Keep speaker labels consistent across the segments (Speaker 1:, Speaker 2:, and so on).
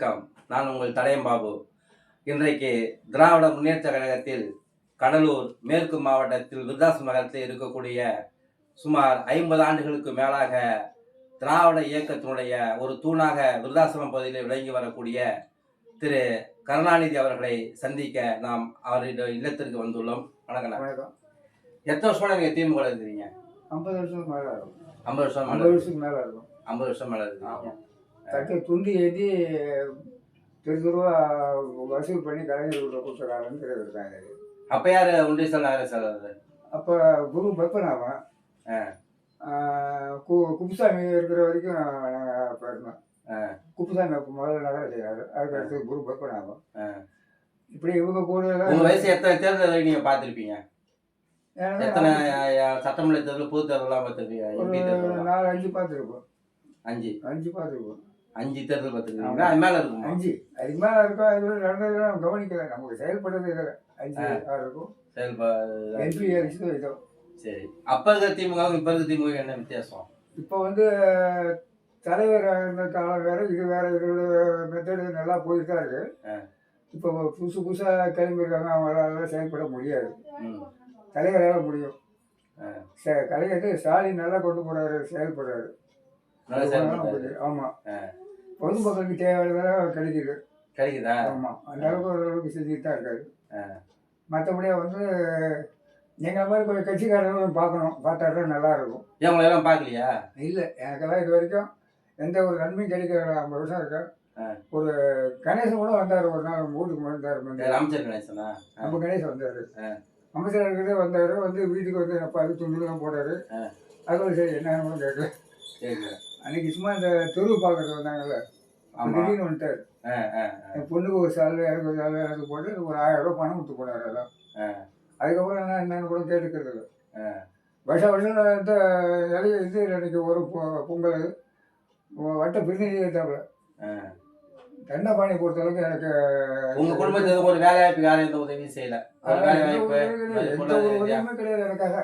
Speaker 1: வணக்கம். நான் உங்கள் தடயம் பாபு. இன்றைக்கு திராவிட முன்னேற்ற கழகத்தில் கடலூர் மேற்கு மாவட்டத்தில் விருதாசம் நகரத்தில் இருக்கக்கூடிய சுமார் ஐம்பது ஆண்டுகளுக்கு மேலாக திராவிட இயக்கத்தினுடைய ஒரு தூணாக விருதாசலம் பகுதியில் விளங்கி வரக்கூடிய திரு கருணாநிதி அவர்களை சந்திக்க நாம் அவருடைய இல்லத்திற்கு வந்துள்ளோம். வணக்கம்
Speaker 2: வணக்கம்.
Speaker 1: எத்தனை வருஷமா நீங்க திமுக இருக்கிறீங்க?
Speaker 2: ஐம்பது வருஷத்துக்கு மேலே இருக்கும்
Speaker 1: ஐம்பது வருஷம்
Speaker 2: ஐம்பது வருஷத்துக்கு மேலே இருக்கும்
Speaker 1: ஐம்பது வருஷம் மேல இருக்கிறீங்க
Speaker 2: ஆமாம் தட்டு துண்டு ஏற்றி தெரு வசூல் பண்ணி கலைஞர்கள் கொடுத்துறாருன்னு இருக்காங்க
Speaker 1: அப்ப யாரு ஒன்றிய நகர செயலர்
Speaker 2: அப்போ குரு பத்மநாபன் கு- குப்புசாமி இருக்கிற வரைக்கும் நாங்கள்
Speaker 1: ஆ.
Speaker 2: குப்புசாமி அப்போ முதல்ல நகர செய்கிறாரு அதுக்கு அடுத்து குரு பத்மநாபன்
Speaker 1: ஆ.
Speaker 2: இப்படி இவங்க கூட
Speaker 1: வயசு எத்தனை தேர்தல் வரை நீங்க பார்த்திருப்பீங்க? எத்தனை சட்டமன்ற தேர்தல் பொது தேர்தலாம் பார்த்திருப்பீங்க?
Speaker 2: நாலு அஞ்சு பார்த்துருப்போம்.
Speaker 1: அஞ்சு.
Speaker 2: அஞ்சு பார்த்துருப்போம்.
Speaker 1: அஞ்சு தேர்தல் பார்த்துருக்கீங்களா? அது மேல இருக்குமா?
Speaker 2: அஞ்சு. அதுக்கு மேலே இருக்கும் அது நடந்ததுலாம் நம்ம கவனிக்கல. நமக்கு செயல்படுறது இதில். அஞ்சு இருக்கும்.
Speaker 1: செயல்பா
Speaker 2: எம்பி அடிச்சு இதோ
Speaker 1: சரி. அப்ப இருக்க திமுக இப்ப இருக்க திமுக என்ன வித்தியாசம்?
Speaker 2: இப்போ வந்து தலைவர் இருந்த காலம் வேற இது வேற இதோட மெத்தடு நல்லா போயிட்டு தான் இருக்கு.
Speaker 1: ஆ.
Speaker 2: இப்போ புதுசு புதுசாக கிளம்பியிருக்காங்க அவங்களால செயல்பட முடியாது.
Speaker 1: ம்.
Speaker 2: தலைவரால் முடியும். ச- கலைஞர் ஸ்டாலின் நல்லா கொண்டு போறாரு செயல்படுறாரு.
Speaker 1: நல்லா செயல்படுறாரு
Speaker 2: ஆமா.
Speaker 1: ஆ.
Speaker 2: பொதுமக்களுக்கு தேவையானதெல்லாம் கிடைக்குது.
Speaker 1: கிடைக்குதா?
Speaker 2: ஆமா. அந்த அளவுக்கு ஓரளவுக்கு செஞ்சுட்டு தான் இருக்காரு.
Speaker 1: ஆ.
Speaker 2: மற்றபடியே வந்து எங்களை மாதிரி கொஞ்சம் கட்சிக்காரங்களும் பார்க்கணும். பார்த்தா தான் நல்லா இருக்கும்
Speaker 1: ஏன் உங்களை எல்லாம் பாக்கலையா
Speaker 2: இல்லை. எனக்கெல்லாம் இது வரைக்கும் எந்த ஒரு நன்மையும் கிடைக்கிற ஐம்பது வருஷம் இருக்கேன்.
Speaker 1: ஆ.
Speaker 2: ஒரு கணேசன் கூட வந்தார். ஒரு நாள் நம்ம வீட்டுக்கு வந்தார்.
Speaker 1: ராமச்சந்திர கணேசனா?
Speaker 2: நம்ம கணேசன் வந்தார். அமைச்சர் இருக்கிறதே வந்தார். வந்து வீட்டுக்கு வந்து அப்போ அது துண்டுலாம் போட்டார். அது சரி என்னன்னு கூட கேட்கல.
Speaker 1: கேக்குது
Speaker 2: அன்னைக்கு சும்மா இந்த தெருவு பார்க்கறது வந்தாங்கல்ல. திடீர்னு வந்துட்டார்.
Speaker 1: ஆ, ஆ,
Speaker 2: என் பொண்ணுக்கு ஒரு சாலை எனக்கு ஒரு சாலை எனக்கு போட்டு ஒரு ஆயிரம் ரூபாய் பணம் கொடுத்து போனார்
Speaker 1: ஆ.
Speaker 2: அதுக்கப்புறம் என்ன என்னன்னு கூட கேட்டுக்கிறது. இல்லை
Speaker 1: ஆ.
Speaker 2: வருஷம் வருஷம் இந்த இலைய இது அன்னைக்கு ஒரு பொ- பொங்கல் வட்ட பிரதிநிதி இருக்காப்புல
Speaker 1: ஆ.
Speaker 2: தண்டபாணி பொறுத்தளவுக்கு எனக்கு
Speaker 1: உங்க குடும்பத்துக்கு ஒரு வேலை வாய்ப்பு யாரும் எந்த உதவியும் செய்யல வேலை வாய்ப்பு.
Speaker 2: எந்த ஒரு. உதவியுமே கிடையாது எனக்காக.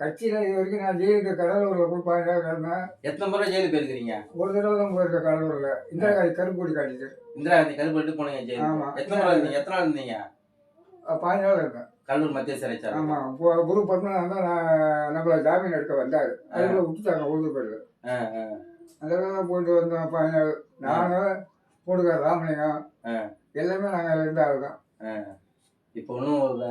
Speaker 2: கட்சியில இது வரைக்கும் நான் ஜெயிலுக்கு கடலூர்ல போய் பாஞ்சா கிடந்தேன்.
Speaker 1: எத்தனை முறை ஜெயிலுக்கு போயிருக்கிறீங்க?
Speaker 2: ஒரு தடவை தான் போயிருக்கேன் கடலூர்ல. இந்திரா காந்தி கருப்பு கொடி காட்டிட்டு
Speaker 1: இந்திரா காந்தி கருப்பட்டு போனீங்க ஜெயிலுக்கு?
Speaker 2: ஆமா.
Speaker 1: எத்தனை முறை இருந்தீங்க எத்தனை நாள் இருந்தீங்க
Speaker 2: பாஞ்சு நாள் இருக்கேன்
Speaker 1: கடலூர் மத்திய சிறைச்சாலை
Speaker 2: ஆமா. குரு பத்மநாதன் தான் நான் நம்மள ஜாமீன் எடுக்க வந்தாரு. அதுக்குள்ள விட்டுட்டாங்க உழுது போயிடுது. அந்த போயிட்டு பாஞ்சு நாள். நானும் போட்டுக்கார் ராமலிங்கம்.
Speaker 1: ஆ.
Speaker 2: எல்லாமே நாங்கள் இருந்த ஆள் தான்
Speaker 1: இப்போ ஒன்றும்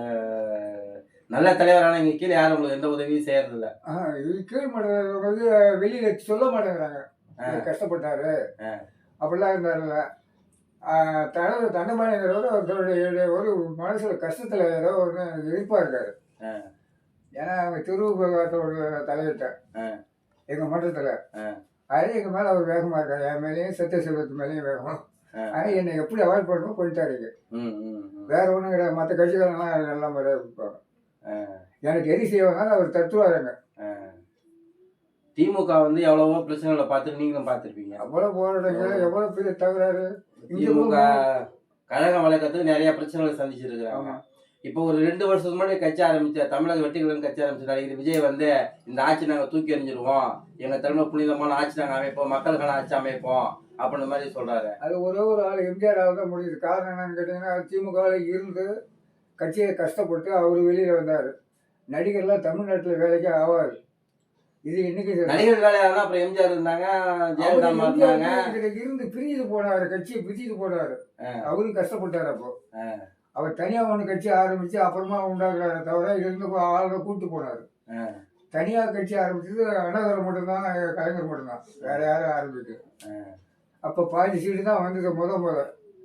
Speaker 1: நல்ல தலைவரான இங்க கீழே யாரும் உங்களுக்கு எந்த உதவியும் செய்யறது இல்ல
Speaker 2: ஆஹ் இது கீழ் மட்டத்தில் வந்து வெளியில சொல்ல மாட்டேங்கிறாங்க. கஷ்டப்பட்டாரு. அப்படிலாம் இருந்தாருல்ல. ஆஹ் தனது தண்டபாணிங்கிறவர் அவருடைய ஒரு மனசுல கஷ்டத்துல ஏதோ ஒன்று எதிர்பார்க்காரு
Speaker 1: ஆ.
Speaker 2: ஏன்னா அவங்க திருவிழாத்தோட தலையிட்ட
Speaker 1: ஆ.
Speaker 2: எங்க மன்றத்துல
Speaker 1: ஆ.
Speaker 2: அது எங்க மேல அவர் வேகமா இருக்காரு. என் மேலேயும் சத்திய செல்வத்து மேலேயும் வேகமா.
Speaker 1: ஆ.
Speaker 2: ஆனா என்னை எப்படி அவாய்ட் பண்ணணும் பண்ணிட்டாருங்க. வேற ஒன்றும் கிடையாது. மற்ற கட்சிக்காரங்களாம் நல்ல மாதிரியாக இருப்பாங்க
Speaker 1: ஆ,
Speaker 2: எனக்கு எது செய்வாங்க அவர் தத்துவாருங்க.
Speaker 1: திமுக வந்து எவ்வளவோ பிரச்சனைகளை பார்த்துட்டு நீங்களும் பார்த்துருப்பீங்க.
Speaker 2: அவ்வளவு போராட்டங்கள் எவ்வளவு? பெரிய தகராறு
Speaker 1: திமுக கழக வழக்கத்துக்கு நிறைய பிரச்சனைகளை சந்திச்சிருக்கிறாங்க. இப்போ ஒரு ரெண்டு வருஷத்துக்கு முன்னாடி கட்சி ஆரம்பிச்ச தமிழக வெற்றிகளும் கட்சி ஆரம்பிச்ச நடிகர் விஜய் வந்து இந்த ஆட்சி நாங்கள் தூக்கி எறிஞ்சிருவோம். எங்க தலைமை புனிதமான ஆட்சி நாங்கள் அமைப்போம் மக்களுக்கான ஆட்சி அமைப்போம் அப்படின்ற மாதிரி சொல்றாரு.
Speaker 2: அது ஒரே ஒரு ஆள் எம்ஜிஆர் தான் முடியுது. காரணம் என்னன்னு கேட்டீங்கன்னா திமுகவில் இருந்து கட்சியை கஷ்டப்பட்டு அவர் வெளியில வந்தார். நடிகர்லாம் தமிழ்நாட்டில் வேலைக்கே ஆகாது இது இன்னைக்கு
Speaker 1: நடிகர் வேலையானா அப்புறம் எம்ஜிஆர் இருந்தாங்க ஜெயலலிதா இருந்தாங்க.
Speaker 2: இருந்து பிரிஞ்சுட்டு போனாரு கட்சியை பிரிஞ்சுட்டு போனாரு. அவரும் கஷ்டப்பட்டாரு அப்போ. அவர் தனியா ஒன்று கட்சி ஆரம்பிச்சு அப்புறமா உண்டாக்குறாரு தவிர இது இருந்து ஆளுங்க கூட்டு போனாரு.
Speaker 1: ஆ.
Speaker 2: தனியா கட்சி ஆரம்பிச்சது அண்ணாதுரை மட்டும்தான் கலைஞர் மட்டும்தான். வேற யாரும் ஆரம்பிக்கல.
Speaker 1: ஆ.
Speaker 2: அப்ப பாதி சீட்டு தான் வந்தது முத முத.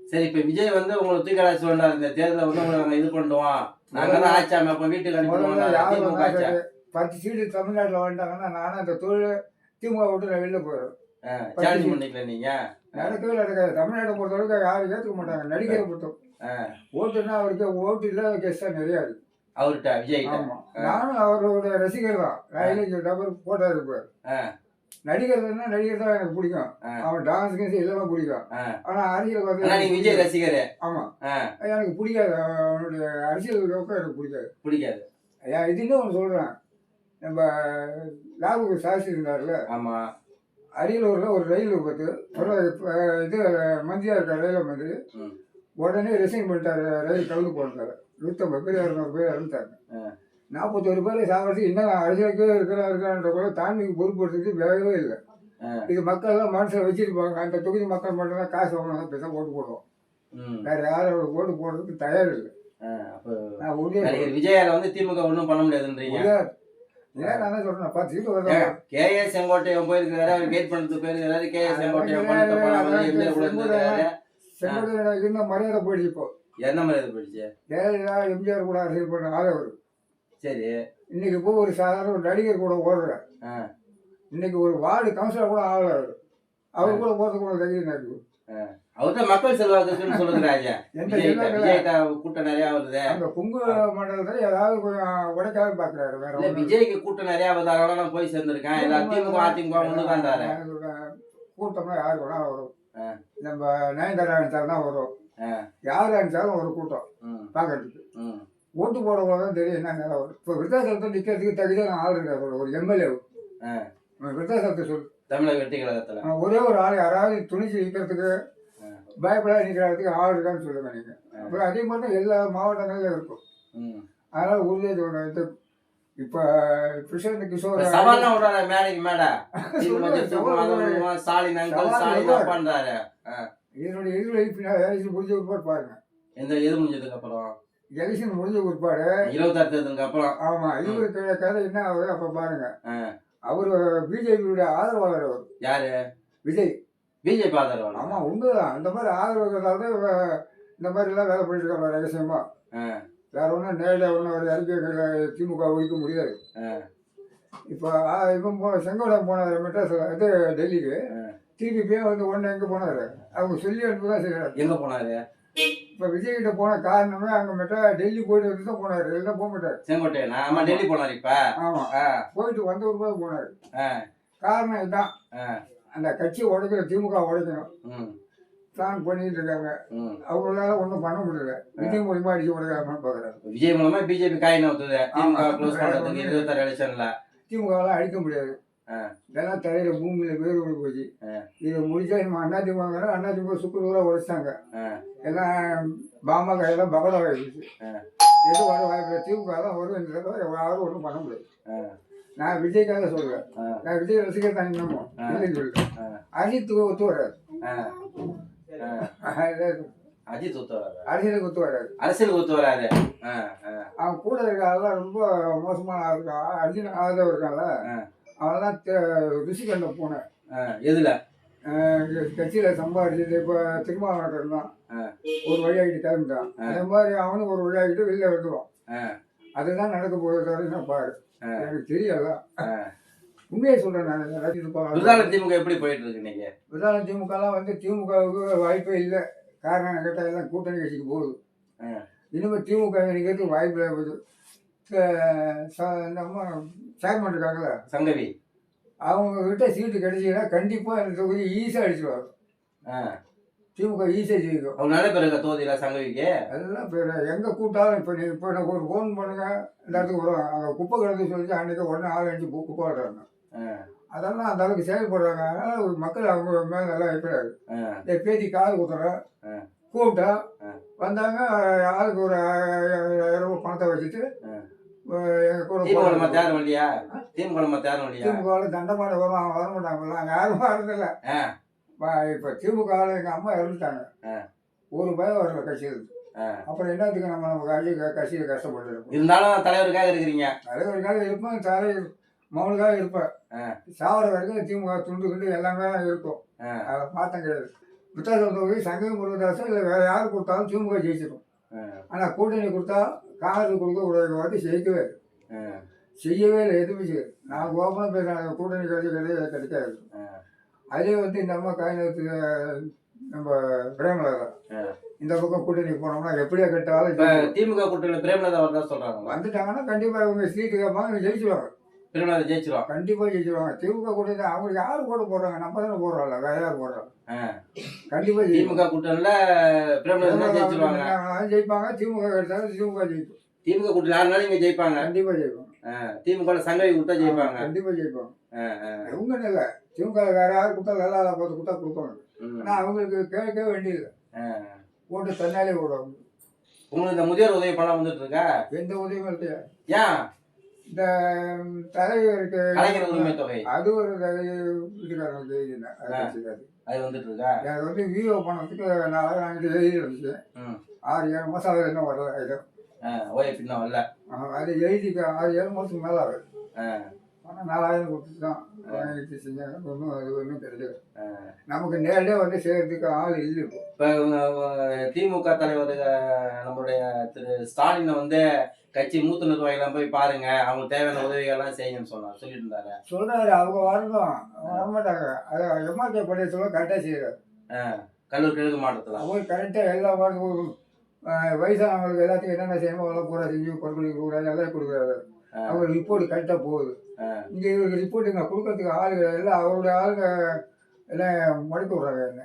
Speaker 1: சரி இப்ப விஜய் வந்து உங்களை தூக்கி அழைச்சு வந்தார் இந்த தேர்தலை வந்து உங்களை இது பண்ணுவோம் நாங்க தான் ஆட்சி அமைப்போம் வீட்டுக்கு அனுப்பிடுவோம்
Speaker 2: பத்து சீட்டு தமிழ்நாட்டில் வந்துட்டாங்கன்னா நானும் அந்த தொழில் திமுக விட்டு நான் வெளில போயிடும்
Speaker 1: சேலஞ்ச் பண்ணிக்கல நீங்க?
Speaker 2: நடக்கவே நடக்காது. தமிழ்நாட்டை பொறுத்தவரைக்கும் யாரும் ஏற்றுக்க மாட்டாங்க. நடிகரை பொறுத்தவரை.
Speaker 1: ஆ.
Speaker 2: ஓட்டுனா அவருக்கு ஓட்டு இல்லாத கேஸ் தான் நிறையா இருக்கு.
Speaker 1: அவர்கிட்ட விஜய்
Speaker 2: நானும் அவரோட ரசிகர் தான். நான் டபர் போட்டா இருப்பார்
Speaker 1: ஆ.
Speaker 2: நடிகர் தானே நடிகர் தான் எனக்கு பிடிக்கும். அவன் டான்ஸ் கீன்ஸ் எல்லாமே பிடிக்கும். ஆனா அரசியல் வந்து
Speaker 1: விஜய் ரசிகர்?
Speaker 2: ஆமா. எனக்கு பிடிக்காது. அவனுடைய அரசியல் நோக்கம் எனக்கு பிடிக்காது.
Speaker 1: பிடிக்காது.
Speaker 2: ஏன் இது இன்னும் சொல்றேன். நம்ம லாபுக்கு சாட்சி இருந்தார்ல?
Speaker 1: ஆமா.
Speaker 2: அரியலூரில் ஒரு ரயில் விபத்து. இது மந்திரியா இருக்கார் ரயில்வே மந்திரி. உடனே ரிசைன் பண்ணிட்டாரு. ரயில் கலந்து போட்டாரு நூற்றம்பது பேர் இரநூறு பேர் இறந்துட்டாங்க. நாற்பத்தொரு பேர் சாப்பிட்டு இன்னும் அரசியலுக்கே இருக்கிறா இருக்கான்ற கூட தாண்மைக்கு பொறுப்படுறதுக்கு வேகவே இல்லை. இது மக்கள் எல்லாம் மனசில் வச்சிருப்பாங்க அந்த தொகுதி மக்கள் மட்டும்தான் காசு வாங்கணும் பேச ஓட்டு போடுவோம். வேற யாரும் ஓட்டு போடுறதுக்கு தயார் இல்லை.
Speaker 1: விஜயால வந்து திமுக ஒண்ணும் பண்ண முடியாதுன்றீங்க. கே ஏ செங்கோட்டையன் போயிருக்கிறாரு. அவர் கேட் பண்றதுக்கு போயிருக்கிறாரு. கே ஏ செங்கோட்டையன்
Speaker 2: இன்னும் மரியாதை போயிடுச்சு இப்போ.
Speaker 1: என்ன மாதிரி இது போயிடுச்சு?
Speaker 2: ஜெயலலிதா எம்ஜிஆர் கூட அரசியல் பண்ண ஆள் அவர்.
Speaker 1: சரி.
Speaker 2: இன்னைக்கு இப்போ ஒரு சாதாரண ஒரு நடிகர் கூட ஓடுற
Speaker 1: ஆ,
Speaker 2: இன்னைக்கு ஒரு வார்டு கவுன்சிலர் கூட ஆகல அவர். அவர் கூட போறதுக்கு கூட இருக்கு.
Speaker 1: அவர்கிட்ட மக்கள் செல்வாக்கு இருக்குன்னு சொல்லுகிறாங்க.
Speaker 2: எந்த
Speaker 1: விஜய்
Speaker 2: செல்வாக்கு
Speaker 1: விஜய் கூட்டம் நிறைய வருது.
Speaker 2: அந்த குங்கு மண்டலத்துல ஏதாவது உடைக்காத பாக்குறாரு வேற
Speaker 1: விஜய்க்கு கூட்டம் நிறைய வருது. அதனால நான் போய் சேர்ந்திருக்கேன். எல்லா திமுக அதிமுக ஒண்ணு தான்டாரு
Speaker 2: கூட்டம்னா யாருக்கு வேணா வரும். நம்ம நயன்தாரா அனுப்பிச்சாலும் தான் வரும். யார் அனுப்பிச்சாலும் ஒரு கூட்டம் பார்க்கறதுக்கு ஓட்டு போட போல தான் தெரியும் என்ன நிலை வரும். இப்போ விருத்தாசலத்தை நிற்கிறதுக்கு தகுதியான ஆள் இருக்காரு ஒரு எம்எல்ஏ. விருத்தாசலத்தை சொல்லு.
Speaker 1: தமிழக வெற்றி கழகத்துல.
Speaker 2: ஒரே ஒரு ஆள் யாராவது துணிச்சு நிற்கிறதுக்கு. பயப்படாத நிற்கிறதுக்கு ஆள் இருக்கான்னு சொல்லுங்க நீங்க.
Speaker 1: ஆ.
Speaker 2: அப்புறம் அதே மாதிரி எல்லா மாவட்டங்களிலும் இருக்கும். அதனால உறுதியாக இது இப்போ பிரசாந்த் கிஷோர்
Speaker 1: சவால்லாம் விடுறாரு மேடைக்கு மேடை.
Speaker 2: சவால்
Speaker 1: ஸ்டாலின் அங்கிள்
Speaker 2: சவால்
Speaker 1: ஸ்டாலின். அப்பான்றாரு
Speaker 2: இதனுடைய முடிஞ்ச பிற்பாடு பாருங்க.
Speaker 1: எந்த எது முடிஞ்சதுக்கு அப்புறம்?
Speaker 2: எலெக்ஷன் முடிஞ்ச பிற்பாடு.
Speaker 1: இருபத்தாறு தேர்தலுக்கு அப்புறம்.
Speaker 2: ஆமா இவருக்கு கதை என்ன ஆகுது அப்ப பாருங்க. அவர் பிஜேபியுடைய ஆதரவாளர் அவர்.
Speaker 1: யாரு?
Speaker 2: விஜய்.
Speaker 1: பிஜேபி ஆதரவாளர்?
Speaker 2: ஆமா உண்மைதான். அந்த மாதிரி ஆதரவுகளால தான் இந்த மாதிரி எல்லாம் வேலை பண்ணிட்டு இருக்காங்க ரகசியமா. வேற ஒன்றும் நேரடியாக ஒன்றும் ஒரு திமுக ஒழிக்க முடியாது. இப்போ இவன் போ செங்கோடம் போனார் மெட்ராஸ் இது டெல்லிக்கு.
Speaker 1: ஆ.
Speaker 2: டிபிபியே வந்து ஒன்று எங்கே போனார்? அவங்க சொல்லி அனுப்பி தான் செய்கிறார்
Speaker 1: எங்க போனாரு?
Speaker 2: இப்போ விஜய் கிட்ட போன காரணமே அங்கே மெட்ரா டெல்லி போயிட்டு வந்து தான் போனார். இல்லைன்னா போக மாட்டார்.
Speaker 1: செங்கோட்டையன்? ஆமா டெல்லி போனாரு இப்ப.
Speaker 2: ஆமாம்
Speaker 1: ஆ,
Speaker 2: போயிட்டு வந்தவர் கூட போனார்.
Speaker 1: ஆ,
Speaker 2: காரணம் இதுதான். அந்த கட்சியை உடைக்கிற திமுக உடைக்கணும். பிளான் பண்ணிட்டு இருக்காங்க. அவங்களால ஒன்றும் பண்ண முடியல விஜய் மூலியமா அடிச்சு உடைக்கலாமான்னு பார்க்குறாரு
Speaker 1: விஜய் மூலமா பிஜேபி காய் நவுத்துது திமுக இருபத்தாறு எலெக்ஷன்ல
Speaker 2: திமுகவெல்லாம் அழிக்க முடியாது. இதெல்லாம் தலையில பூமியில வேறு விழு போச்சு. இதை முடிச்சா நம்ம அண்ணா திமுக அண்ணா திமுக சுக்குநூறாக உடைச்சிட்டாங்க
Speaker 1: ஆ.
Speaker 2: எல்லாம் பாமக எல்லாம் பகலா ஆயிடுச்சு. எது வர வாய்ப்பு. திமுக தான் வரும் இந்த யாரும் ஒன்றும் பண்ண முடியாது. நான் விஜய்க்காக சொல்றேன். நான் விஜய் ரசிகர் தான் இன்னமும். அஜித் ஒத்து வராது.
Speaker 1: அஜித் ஒத்து வராது
Speaker 2: அரசியலுக்கு ஒத்து வராது
Speaker 1: அரசியலுக்கு ஒத்து வராது
Speaker 2: அவன் கூட இருக்க ஆள்லாம் ரொம்ப மோசமான ஆள் இருக்கான் அர்ஜுன் ஆதவ் இருக்கான்ல. அவன்லாம் ருசி கண்ட பூனை.
Speaker 1: எதுல
Speaker 2: கட்சியில் சம்பாதிச்சது இப்போ திருமாவளவன் தான்
Speaker 1: ஆ.
Speaker 2: ஒரு வழியாகிட்டு கிளம்பிட்டான். அதே மாதிரி அவனும் ஒரு வழியாகிட்டு வெளில வந்துடுவான். அதுதான் நடக்க போகுது தவிர நான் பாரு. எனக்கு தெரியல. உண்மையை சொல்றேன் நான்.
Speaker 1: விருதாள திமுக எப்படி போயிட்டு இருக்கு இன்னைக்கு
Speaker 2: விதான திமுகலாம் வந்து திமுகவுக்கு வாய்ப்பே இல்லை. காரணம் கேட்டால் எல்லாம் கூட்டணி கட்சிக்கு போகுது. இனிமேல் திமுக நினைக்கிறது வாய்ப்பு ச- நம்ம சேர்மன் இருக்காங்களே
Speaker 1: சங்கவி.
Speaker 2: அவங்க கிட்ட சீட்டு கிடைச்சிங்கன்னா கண்டிப்பாக இந்த தொகுதி ஈஸியாக அடிச்சிடுவாங்க
Speaker 1: ஆ.
Speaker 2: திமுக ஈஸியாக ஜெயிக்கும்.
Speaker 1: அவங்க நிறைய பேர் இருக்கா சங்கவிக்கு?
Speaker 2: அதெல்லாம் பேர் எங்கே கூட்டாலும் இப்போ நீ இப்போ எனக்கு ஒரு ஃபோன் பண்ணுங்க. இடத்துக்கு வரும் அங்கே குப்பை கிடந்து சொல்லிட்டு அன்றைக்கி உடனே ஆள் அடிச்சு குப்பை போடுறாங்க. அதெல்லாம் அந்த அளவுக்கு செயல்படுறாங்க. அதனால ஒரு மக்கள் அவங்க மேலே நல்லா
Speaker 1: ஆ.
Speaker 2: இந்த பேத்தி காது குத்துறேன்
Speaker 1: ஆ.
Speaker 2: கூப்பிட்டா. வந்தாங்க ஆளுக்கு ஒரு ஆயிரம் ரூபாய் பணத்தை வச்சுட்டு
Speaker 1: திமுக யாரும் இல்லையா திமுக மத்த யாரும் இல்லையா
Speaker 2: திமுகவில் தண்டமான வரும் வர மாட்டாங்கல்ல அங்கே யாரும் வரதில்ல. இப்போ திமுக எங்கள் அம்மா இறந்துட்டாங்க. ஒரு பயம் வரல கட்சியில். அப்புறம் என்னத்துக்கு நம்ம நம்ம கட்சி கட்சியில் கஷ்டப்பட்டு
Speaker 1: இருந்தாலும் தலைவருக்காக இருக்கிறீங்க.
Speaker 2: தலைவருக்காக இருப்பேன் தலை மௌனுக்காக இருப்பேன். சாவர வரைக்கும் திமுக துண்டு துண்டு எல்லாமே இருக்கும். அதை மாற்றம் கிடையாது தொகுதி சங்கம் முருகதாசன் இல்லை வேற யார் கொடுத்தாலும் திமுக ஜெயிச்சிடும். ஆனால் கூட்டணி கொடுத்தா காங்கிரஸ் கொடுக்க கூடாது வாட்டி ஜெயிக்கவே. செய்யவே இல்லை எதுவுமே செய்யல நான் கோபமாக பேசுகிறேன் கூட்டணி கிடைச்சி கிடையாது கிடைக்காது. அதே வந்து இந்த அம்மா நம்ம பிரேமலதா. இந்த பக்கம் கூட்டணி போனோம்னா எப்படியா கட்டாலும்
Speaker 1: திமுக கூட்டணியில பிரேமலதா வரதா சொல்றாங்க
Speaker 2: வந்துட்டாங்கன்னா கண்டிப்பாக இவங்க சீட்டு கேட்பாங்க ஜெயிச்சிடுவாங்க
Speaker 1: பிரேமலதா ஜெயிச்சிருவான்
Speaker 2: கண்டிப்பாக ஜெயிச்சிடுவாங்க திமுக கூட்டணி அவங்களுக்கு யார் போட போடுறாங்க? நம்ம தானே போடுறோம்ல வேற யார். கண்டிப்பாக ஜெயிப்பாங்க
Speaker 1: திமுக கூட்டணில பிரேமலதா ஜெயிச்சிருவாங்க.
Speaker 2: ஜெயிப்பாங்க. திமுக கிடைச்சாலும் திமுக ஜெயிக்கும்.
Speaker 1: திமுக கூட்டணி யாருனாலும் இங்க ஜெயிப்பாங்க.
Speaker 2: கண்டிப்பாக ஜெயிப்பாங்க.
Speaker 1: திமுக சங்கவி விட்டா ஜெயிப்பாங்க.
Speaker 2: கண்டிப்பா ஜெயிப்பாங்க. அவங்க இல்லை? திமுக வேற யாரும் கொடுத்தா நல்லா பார்த்து கொடுத்தா கொடுப்பாங்க. ஆனா அவங்களுக்கு கேட்க வேண்டியதில்லை.
Speaker 1: ஆ.
Speaker 2: ஓட்டு தன்னாலே போடுவாங்க
Speaker 1: உங்களுக்கு இந்த முதியோர் உதவி பணம் வந்துட்டு இருக்கா?
Speaker 2: எந்த உதவியும் இல்லையா.
Speaker 1: ஏன்?
Speaker 2: இந்த
Speaker 1: உரிமை தொகை.
Speaker 2: அது ஒரு எழுதினேன் அது
Speaker 1: ஆ.
Speaker 2: வச்சுக்காது.
Speaker 1: அது வந்துட்டு இருக்கா
Speaker 2: எனக்கு வந்து விவோ பணத்துக்கு நாலாயிரம் வாங்கிட்டு எழுதி இருந்துச்சு. ஆறு ஏழு மாதம் அது இன்னும் வரல இது.
Speaker 1: ஓய்வு இன்னும் வரல.
Speaker 2: அது எழுதி ஆறு ஏழு மாதத்துக்கு மேலே ஆகுது. ஆனால் நாலாயிரம் கொடுத்துட்டு தான் வாங்கிட்டு செஞ்சாங்க ஒன்றும் அது ஒன்றும்
Speaker 1: ஆ.
Speaker 2: நமக்கு நேரடியாக வந்து செய்யறதுக்கு ஆள் இல்லை இப்போ.
Speaker 1: திமுக தலைவர் நம்மளுடைய திரு ஸ்டாலினை வந்து கட்சி மூத்த நிர்வாகிகளாம் போய் பாருங்க அவங்களுக்கு தேவையான உதவிகள்லாம் செய்யுங்கன்னு சொன்னார் சொல்லிட்டு இருந்தாரு.
Speaker 2: சொல்றாரு அவங்க வரணும். வரமாட்டாங்க. அது எம்ஆர்கே பள்ளியத்தில் கரெக்டாக செய்கிறார்
Speaker 1: கல்லூரி கிழக்கு மாவட்டத்தில்.
Speaker 2: அவர் கரெக்டாக எல்லா வார்டுக்கும் வயசானவங்களுக்கு எல்லாத்துக்கும் என்னென்ன செய்யணுமோ அதெல்லாம் பூரா செஞ்சு பொருட்கள் கொடுக்குறாரு. எல்லாம் கொடுக்குறாரு. அவர் ரிப்போர்ட் கரெக்டாக போகுது. இங்கே இவருக்கு ரிப்போர்ட் இங்கே கொடுக்கறதுக்கு ஆளுங்க எல்லாம் அவருடைய ஆளுங்க எல்லாம் முடக்கி விட்றாங்க என்ன.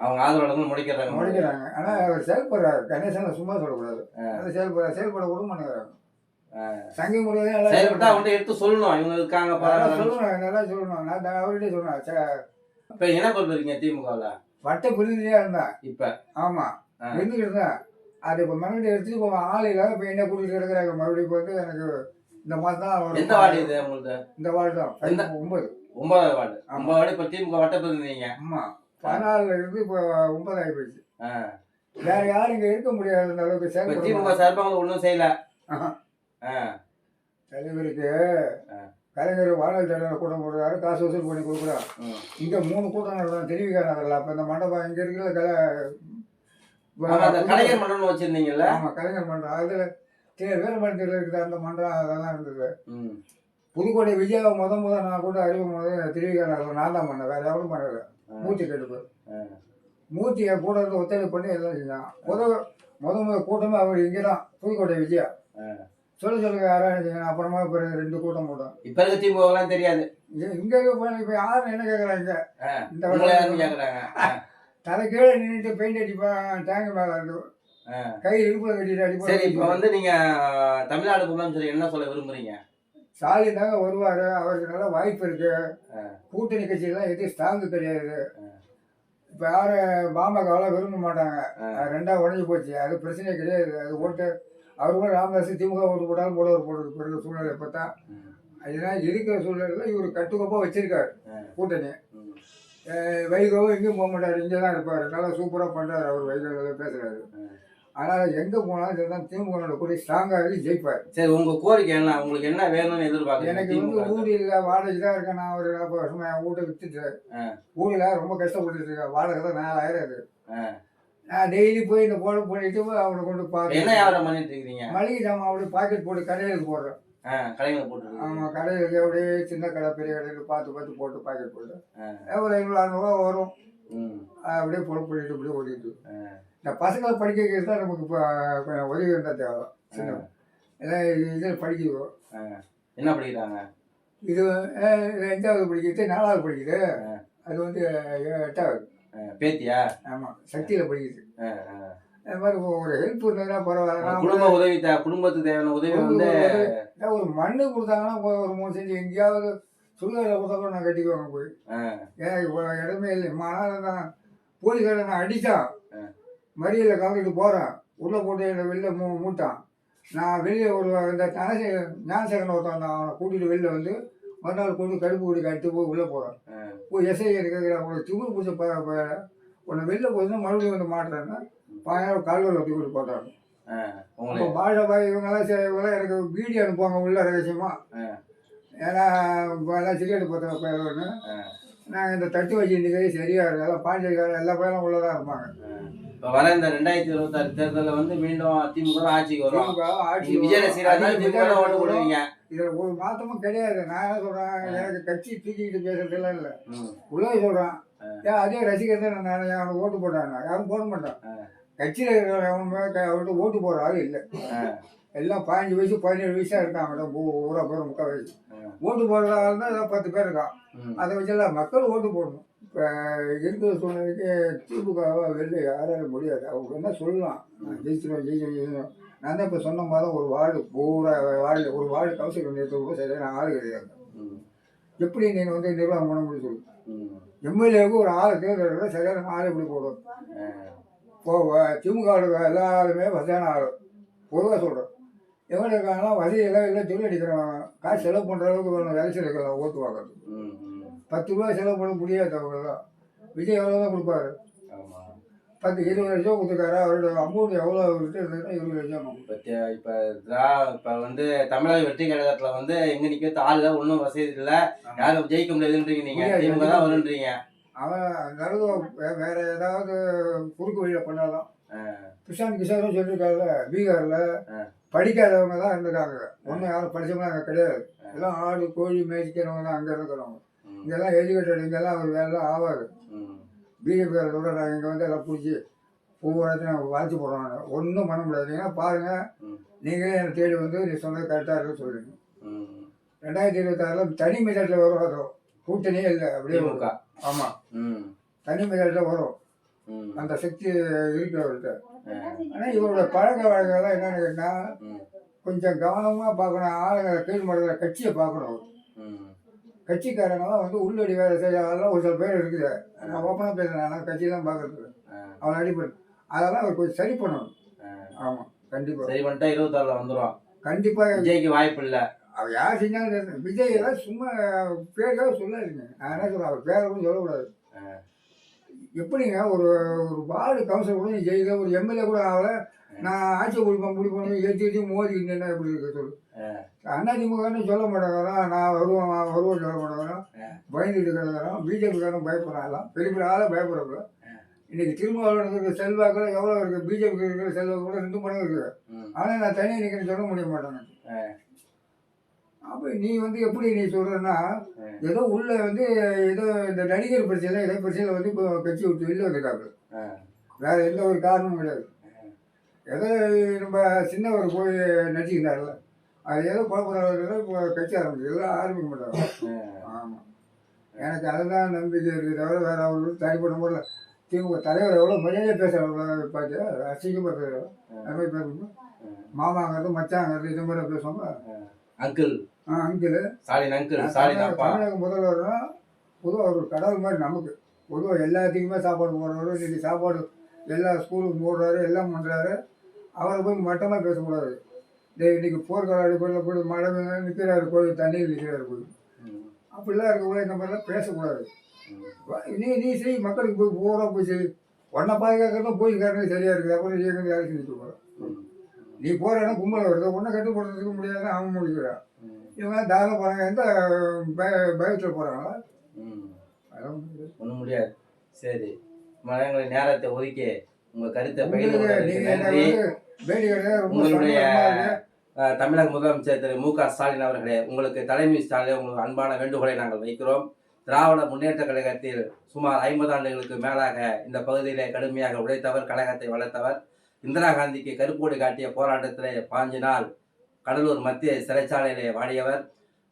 Speaker 1: அவங்க ஆதரவாளர்கள் முடிக்கிறாங்க.
Speaker 2: முடக்கிறாங்க. ஆனால் அவர் செயல்படுறாரு கணேசனை சும்மா சொல்லக்கூடாது. அது செயல்பட செயல்பட கூட
Speaker 1: ஆ.
Speaker 2: சங்கி முறையாக
Speaker 1: செயல்பட்டா அவன்கிட்ட எடுத்து சொல்லணும். இவங்க இருக்காங்க
Speaker 2: சொல்லணும். நல்லா சொல்லணும். நான் தான் அவர்கிட்ட சொன்னேன் ச-
Speaker 1: இப்ப என்ன இருக்கீங்க திமுகவில்?
Speaker 2: வட்ட புரிதியாக இருந்தேன்
Speaker 1: இப்ப.
Speaker 2: ஆமாம். இருந்துக்கிட்டு இருந்தேன் அது இப்போ மறுபடியும் எடுத்துட்டு இப்போ ஆள் இல்லாத இப்போ என்ன கூட்டிகிட்டு இருக்கிறாங்க மறுபடியும் இப்போ வந்து எனக்கு இந்த மாதம் தான்
Speaker 1: எந்த வார்டு இது உங்களுக்கு
Speaker 2: இந்த வார்டு தான். ஒன்பது.
Speaker 1: ஒன்பதாவது வார்டு. ஒன்பது வார்டு இப்ப திமுக வட்ட இருந்தீங்க
Speaker 2: ஆமாம் பதினாலுல இருந்து இப்போ ஒன்பது ஆகி போயிடுச்சு.
Speaker 1: ஆ.
Speaker 2: வேற யாரும் இங்கே இருக்க முடியாத அந்த அளவுக்கு
Speaker 1: திமுக சார்பாக ஒன்றும் செய்யல.
Speaker 2: தலைவருக்கு. கலைஞர் வாழ்நாள் தலைவர் கூட்டம் போடுறாரு காசு வசூல் பண்ணி கொடுக்குறாரு. இங்கே மூணு கூட்டம் நடக்கும் தெரிவிக்க நகரில். அப்போ இந்த மண்டபம் இங்கே இருக்கிற கலை
Speaker 1: ஆமா, அந்த கலைஞர் மண்டபம் வச்சிருந்தீங்கல்ல?
Speaker 2: ஆமாம் கலைஞர் மன்றம் அதில் வீரமண்டத்தில் இருக்குது அந்த மன்றம் அதெல்லாம் இருந்தது. புதுக்கோட்டை விஜயாவை முத முத நான் கூட அறிமுகம் போது திருவிழா நான் தான் பண்ணேன். வேற எவரும் பண்ணல. மூர்த்தி கெடுப்பு. மூர்த்தியை கூட இருந்து ஒத்துழைப்பு பண்ணி எல்லாம் செஞ்சான் முத முத முத கூட்டமே அவர் இங்கே தான் புதுக்கோட்டை விஜயா. சொல்ல சொல்லுங்க யாரும் அப்புறமா பிறகு ரெண்டு கூட்டம் போட்டோம்
Speaker 1: இப்ப இருக்க எல்லாம் தெரியாது.
Speaker 2: இங்கே இப்போ யாரும் என்ன கேட்குறாங்க. இந்த
Speaker 1: ஆ.
Speaker 2: தலை கீழே நின்றுட்டு பெயிண்ட் அடிப்பேன் டேங்க் மேலே இருந்து. கை இடுப்பில் கட்டிட்டு
Speaker 1: சரி இப்ப வந்து நீங்க அஹ், தமிழ்நாடு ஃபுல்லான்னு சொல்லி என்ன சொல்ல விரும்புறீங்க?
Speaker 2: ஸ்டாலின் தாங்க வருவார் அவருக்கு நல்ல வாய்ப்பு இருக்கு. கூட்டணி கட்சியெல்லாம் எதுவும் ஸ்ட்ராங்கு கிடையாது. இப்போ யாரும் பாமகவெல்லாம் விரும்ப மாட்டாங்க.
Speaker 1: ஆ.
Speaker 2: அது ரெண்டா உடஞ்சி போச்சு. அது பிரச்சனையே கிடையாது. அது ஓட்டு அவர் கூட ராமதாஸ் திமுக ஓட்டு போட்டாலும் போடுவார் போடுறது பிறகு சூழ்நிலை பார்த்தா
Speaker 1: ம்.
Speaker 2: அதனால் இருக்கிற சூழ்நிலையில் இவர் கட்டுக்கோப்பாக வச்சிருக்காரு. கூட்டணி. வைகோவும் எங்கேயும் போக மாட்டார். இங்கே தான் இருப்பார். நல்லா சூப்பராக பண்ணுறாரு அவர் வைகோ பேசுகிறாரு ஆனால் எங்கே போனாலும் சரிதான் திமுக கூடி ஸ்ட்ராங்காக இருக்கு ஜெயிப்பார்.
Speaker 1: சரி உங்க கோரிக்கை என்ன? உங்களுக்கு என்ன வேணும்னு எதிர்பார்க்குறீங்க?
Speaker 2: எனக்கு வந்து இல்லை வாடகை தான் இருக்கேன் நான் ஒரு நாற்பது வருஷமா என் வீட்டை
Speaker 1: ஆ.
Speaker 2: வீடுல ரொம்ப கஷ்டப்பட்டுட்டு இருக்கேன். வாடகை தான் நாலாயிரம்
Speaker 1: ஆ.
Speaker 2: நான் டெய்லி போய் இந்த போட போயிட்டு அவனை கொண்டு
Speaker 1: என்ன
Speaker 2: பார்த்து
Speaker 1: வியாபாரம் பண்ணிட்டு இருக்கீங்க
Speaker 2: மளிகை ஜாமான் அப்படியே பாக்கெட் போட்டு கடையிலுக்கு போடுறேன்.
Speaker 1: கடைகளை போட்டு
Speaker 2: ஆமாம் கடையிலுக்கு அப்படியே சின்ன கடை பெரிய கடையில் பார்த்து பார்த்து போட்டு பாக்கெட் போட்டு. ஒரு ஐநூறு அறநூறுவா வரும். அப்படியே பொழப்பு பண்ணிட்டு அப்படியே ஓடிட்டு. இந்த பசங்களை படிக்க வைக்கிறது தான் நமக்கு இப்போ கொஞ்சம் உதவி இருந்தால் தேவை. சின்ன எல்லாம் இது- இதில் படிக்கிறோம்.
Speaker 1: என்ன படிக்கிறாங்க?
Speaker 2: இது அஞ்சாவது படிக்கிறது நாலாவது படிக்குது. அது வந்து எட்டாவது.
Speaker 1: பேத்தியா?
Speaker 2: ஆமாம் சக்தியில் படிக்குது. அது மாதிரி ஒரு ஹெல்ப் இருந்ததுன்னா பரவாயில்ல.
Speaker 1: குடும்ப உதவி தே- குடும்பத்துக்கு தேவையான உதவி வந்து
Speaker 2: ஒரு மண்ணு கொடுத்தாங்கன்னா ஒரு மூணு செஞ்சு எங்கேயாவது சுடுகாட்டில் கொடுத்தா கூட நான் கட்டிக்குவாங்க போய். ஏன்னா இடமே இல்லை. நான் போலீஸ்காரன் நான் அடித்தான் மறியலில் கலந்துட்டு போகிறேன் உள்ளே போட்டு என்னை வெளில மூ மூட்டான் நான் வெளியே ஒரு இந்த தனசே ஞானசேகரன் ஒருத்தன். அவனை கூட்டிகிட்டு வெளில வந்து மறுநாள் கொண்டு கடுப்பு கூடி கட்டு போய் உள்ளே போகிறேன். போய் எஸ்ஐ கேட்குறேன் உனக்கு திமிரு பிடிச்ச ப ப- உன்னை வெளில போச்சுன்னா மறுபடியும் வந்து மாட்டுறேன்னா பதினாயிரம் கால்வல் ஒட்டி கொடுத்து போட்டாங்க
Speaker 1: ஆ. உங்களை
Speaker 2: இப்போ பாஷா பாய் இவங்கெல்லாம் சரி இவங்கெல்லாம் எனக்கு வீடியோ அனுப்புவாங்க உள்ள ரகசியமா
Speaker 1: ஆ.
Speaker 2: ஏன்னா எல்லாம் சிகரெட் பற்ற பயிர்னு
Speaker 1: ஆ.
Speaker 2: நாங்கள் இந்த தட்டு வச்சு இன்றைக்கி சரியா இருக்கு எல்லாம் பாண்டியக்காரர் எல்லா பயிலும் உள்ள தான் இருப்பாங்க
Speaker 1: இப்ப வர இந்த ரெண்டாயிரத்தி இருபத்தாறு தேர்தலில் வந்து மீண்டும் திமுக ஆட்சிக்கு வரும்
Speaker 2: ஆட்சி
Speaker 1: நீங்க விஜய ரசிகரா இருந்தாலும் திமுக ஓட்டு போடுவீங்க.
Speaker 2: இதில் ஒரு மாற்றமும் கிடையாது. நான் என்ன சொல்கிறேன் எனக்கு கட்சி தூக்கிக்கிட்டு பேசுறதுலாம் இல்லை. உள்ளே சொல்கிறேன். ஏன் அதே ரசிகர் தான் நான் அவனுக்கு ஓட்டு போட்டாங்க யாரும் போட மாட்டான். கட்சியில் இருக்கிற அவனுமே அவர்கிட்ட ஓட்டு போடுற ஆள் இல்லை. எல்லாம் பதினஞ்சு வயசு பதினேழு வயசாக இருக்காங்க ஊரா பேர் முக்கால் வயசு. ஓட்டு போடுறதா இருந்தால் ஏதோ பத்து பேர் இருக்கான். அதை வச்செல்லாம் மக்கள் ஓட்டு போடணும். இப்போ இருக்கிற சூழ்நிலைக்கு திமுகவை வெளில யாராலும் முடியாது. அவங்க என்ன சொல்லலாம்? நான் ஜெயிச்சிருவேன் ஜெயிச்சிருவேன் ஜெயிச்சிருவேன். நான் தான் இப்போ சொன்ன மாதிரி ஒரு வார்டு பூரா வார்டு ஒரு வார்டு கவுன்சிலர் நிறுத்த கூட சரியான ஆள் கிடையாது. எப்படி நீ வந்து நிர்வாகம் பண்ண முடியும் சொல்லு. எம்எல்ஏவுக்கு ஒரு ஆளை தேர்ந்தெடுக்க சரியான ஆள் எப்படி போடும்
Speaker 1: ஆ,
Speaker 2: இப்போ திமுக எல்லா ஆளுமே வசதியான ஆள். பொதுவாக சொல்கிறேன் எவ்வளோ இருக்காங்கன்னா வசதி எல்லாம் இல்லை தொழில் அடிக்கிறவங்க காசு செலவு பண்ணுற அளவுக்கு வேணும் எலெக்ஷன் இருக்கலாம் ஓட்டு வாங்குறது. பத்து ரூபா செலவு பண்ண முடியாது அவங்களாம் விஜய் எவ்வளோ தான் கொடுப்பாரு. பத்து இருபது லட்சம் கொடுத்துருக்காரு. அவரோட அமௌண்ட் எவ்வளோ அவர்கிட்ட இருந்ததுன்னா இருபது லட்சம்
Speaker 1: இப்ப திரா இப்ப வந்து தமிழக வெற்றி கழகத்துல வந்து எங்க நிக்கிறது ஆள் ஒன்றும் வசதி இல்ல. யாரும் ஜெயிக்க முடியாதுன்றீங்க நீங்க.
Speaker 2: முடியாது.
Speaker 1: திமுக தான் வருன்றீங்க.
Speaker 2: அவன் வே- வேற ஏதாவது குறுக்கு வழியில் பண்ணாலும் கிஷான் கிஷாரும் சொல்லியிருக்காருல்ல பீகாரில். படிக்காதவங்க தான் இருந்திருக்காங்க. ஒன்றும் யாரும் படிச்சவங்க அங்கே கிடையாது. எல்லாம் ஆடு கோழி மேய்க்கிறவங்க தான் அங்கே இருக்கிறவங்க. இங்கெல்லாம் எஜுகேட்டட் இங்கெல்லாம் அவர் வேலை ஆகாது
Speaker 1: ம்,
Speaker 2: பிஜேபிக்கார கூட நாங்கள் இங்கே வந்து எல்லாம் பிடிச்சி ஒவ்வொருத்தையும் வாழ்த்து போடுறாங்க ஒன்றும் பண்ண முடியாது. ஏன்னா பாருங்கள். நீங்களே என்னை தேடி வந்து நீ சொன்னது கரெக்டாக இருக்குன்னு சொல்லுங்க. ரெண்டாயிரத்தி இருபத்தாறில் தனி மெஜாரிட்டியில் வரும் அது கூட்டணியே இல்லை அப்படியே ஆமாம்
Speaker 1: ம்,
Speaker 2: தனி மெஜாரிட்டியில் வரும். அந்த சக்தி இருக்கு அவர்கிட்ட. ஆனால் இவரோட பழக்க வழக்கங்கள்லாம் என்னன்னு கேட்டால் கொஞ்சம் கவனமாக பார்க்கணும். ஆளுங்க கீழ்மட்டத்தில் கட்சியை பார்க்கணும். அவர்.
Speaker 1: ம்,
Speaker 2: கட்சிக்காரங்களாம் வந்து உள்ளடி வேலை செய்ய அதெல்லாம் ஒரு சில பேர் இருக்குது. நான் ஓப்பனாக பேசுகிறேன் ஆனால் கட்சி தான் பார்க்கறது அவன் அடிப்படை. அதெல்லாம் அவர் கொஞ்சம் சரி பண்ணணும். ஆமாம் கண்டிப்பாக
Speaker 1: சரி பண்ணிட்டா இருபத்தாறுல வந்துரும்.
Speaker 2: கண்டிப்பாக
Speaker 1: விஜய்க்கு வாய்ப்பு இல்ல.
Speaker 2: அவர் யார் செஞ்சாலும். விஜய் எல்லாம் சும்மா பேருக்காக சொல்லாதீங்க. நான் என்ன சொல்கிறேன் அவர் பேரை கூட சொல்லக்கூடாது. எப்படிங்க ஒரு ஒரு வார்டு கவுன்சிலர் கூட நீ ஜெயிக்க ஒரு எம்எல்ஏ கூட ஆகல நான் ஆட்சி பிடிப்பேன் பிடிப்பேன் ஏற்றி ஏற்றி மோதிக்கிட்டு எப்படி இருக்க சொல்லு. அண்ணா திமுகன்னு சொல்ல மாட்டாங்க நான் வருவேன் நான் வருவேன் சொல்ல மாட்டாங்க பயந்துட்டு கிடக்குறோம் பிஜேபிக்காரன் பயப்படுறாங்களாம் பெரிய பெரிய ஆளை பயப்படுறாங்க இன்னைக்கு திருமாவளவனுக்கு செல்வாக்கில் எவ்வளோ இருக்குது பிஜேபிக்கு இருக்கிற செல்வாக்கு கூட ரெண்டு மடங்கு இருக்குது ஆனால் நான் தனியாக நிற்கிறேன்னு சொல்ல முடிய மாட்டேங்க
Speaker 1: ஆ.
Speaker 2: அப்போ நீ வந்து எப்படி நீ சொல்கிறன்னா. ஏதோ உள்ள வந்து ஏதோ இந்த நடிகர் பிரச்சனை ஏதோ பிரச்சனை வந்து இப்போ கட்சி விட்டு வெளில வந்திருக்காங்க
Speaker 1: ஆ,
Speaker 2: வேற எந்த ஒரு காரணமும் கிடையாது. ஏதோ நம்ம சின்னவர் போய் நடிச்சுக்கிட்டார்ல. அது ஏதோ குழப்பம் இப்போ கட்சி ஆரம்பிச்சு எல்லாம் ஆரம்பிக்க மாட்டாங்க. ஆமாம் எனக்கு அதுதான் நம்பிக்கை இருக்குது தவிர வேற அவங்களுக்கு தனிப்பட்ட முறையில் திமுக தலைவர் எவ்வளோ மரியாதையாக பேசுகிறாங்க பார்த்து அசிங்கமாக பேசுகிறாங்க அது மாதிரி பேசணும் மாமாங்கிறது மச்சாங்கிறது இது மாதிரி பேசுவாங்க.
Speaker 1: அங்கிள்.
Speaker 2: ஆ அங்கிள்.
Speaker 1: ஸ்டாலின் அங்கிள் ஸ்டாலின் அப்பா
Speaker 2: தமிழக முதல்வர்னா பொதுவாக ஒரு கடவுள் மாதிரி நமக்கு. பொதுவாக எல்லாத்துக்குமே சாப்பாடு போடுறவர் இன்னைக்கு சாப்பாடு எல்லா ஸ்கூலுக்கு போடுறாரு எல்லாம் பண்ணுறாரு அவரை போய் மட்டமாக பேசக்கூடாது. டேய் இன்னைக்கு போர்க்கால அடிப்படையில் போய் மழை நிற்கிறாரு கோயில் தண்ணியில் நிற்கிறாரு கோயில் அப்படிலாம் இருக்கக்கூடாது இந்த மாதிரிலாம் பேசக்கூடாது. நீ நீ செய் மக்களுக்கு போய் பூரா போய் செய் உன்னை பாதுகாக்கிறதும் போலீஸ்காரங்க சரியாக இருக்குது அப்புறம் நீ எங்கே யாரும் செஞ்சுட்டு போகிற
Speaker 1: ம்,
Speaker 2: நீ போகிறேன்னா கும்பலை வருது உன்னை கட்டுப்படுறதுக்கு முடியாதுன்னு அவன் முடிக்கிறான் இவங்க தாராளம் போகிறாங்க எந்த பய பயத்தில் போகிறாங்களா
Speaker 1: ம்.
Speaker 2: அதெல்லாம் முடியாது.
Speaker 1: சரி மழங்களை நேரத்தை ஒதுக்கி உங்க கருத்தை பகிர்ந்து கொண்டதற்கு நன்றி. உங்களுடைய தமிழக முதலமைச்சர் திரு மு க ஸ்டாலின் அவர்களே உங்களுக்கு தலைமை ஸ்டாலின் உங்களுக்கு அன்பான வேண்டுகோளை நாங்கள் வைக்கிறோம். திராவிட முன்னேற்ற கழகத்தில் சுமார் ஐம்பது ஆண்டுகளுக்கு மேலாக இந்த பகுதியிலே கடுமையாக உழைத்தவர் கழகத்தை வளர்த்தவர். இந்திரா காந்திக்கு கருப்போடு காட்டிய போராட்டத்திலே பாஞ்சு நாள் கடலூர் மத்திய சிறைச்சாலையிலே வாடியவர்.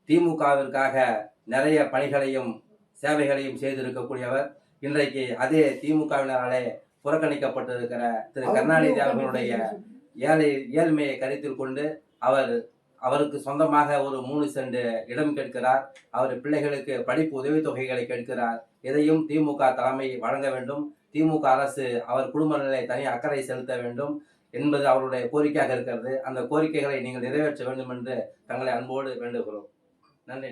Speaker 1: திமுகவிற்காக நிறைய பணிகளையும் சேவைகளையும் செய்திருக்கக்கூடியவர். இன்றைக்கு அதே திமுகவினராலே புறக்கணிக்கப்பட்டிருக்கிற திரு கருணாநிதி அவர்களுடைய ஏழை ஏழ்மையை கருத்தில் கொண்டு அவர் அவருக்கு சொந்தமாக ஒரு மூணு சென்ட் இடம் கேட்கிறார். அவர் பிள்ளைகளுக்கு படிப்பு உதவித்தொகைகளை கேட்கிறார். இதையும் திமுக தலைமை வழங்க வேண்டும். திமுக அரசு அவர் குடும்ப நிலை தனி அக்கறை செலுத்த வேண்டும் என்பது அவருடைய கோரிக்கையாக இருக்கிறது. அந்த கோரிக்கைகளை நீங்கள் நிறைவேற்ற வேண்டும் என்று தங்களை அன்போடு வேண்டுகிறோம்.
Speaker 2: நன்றி.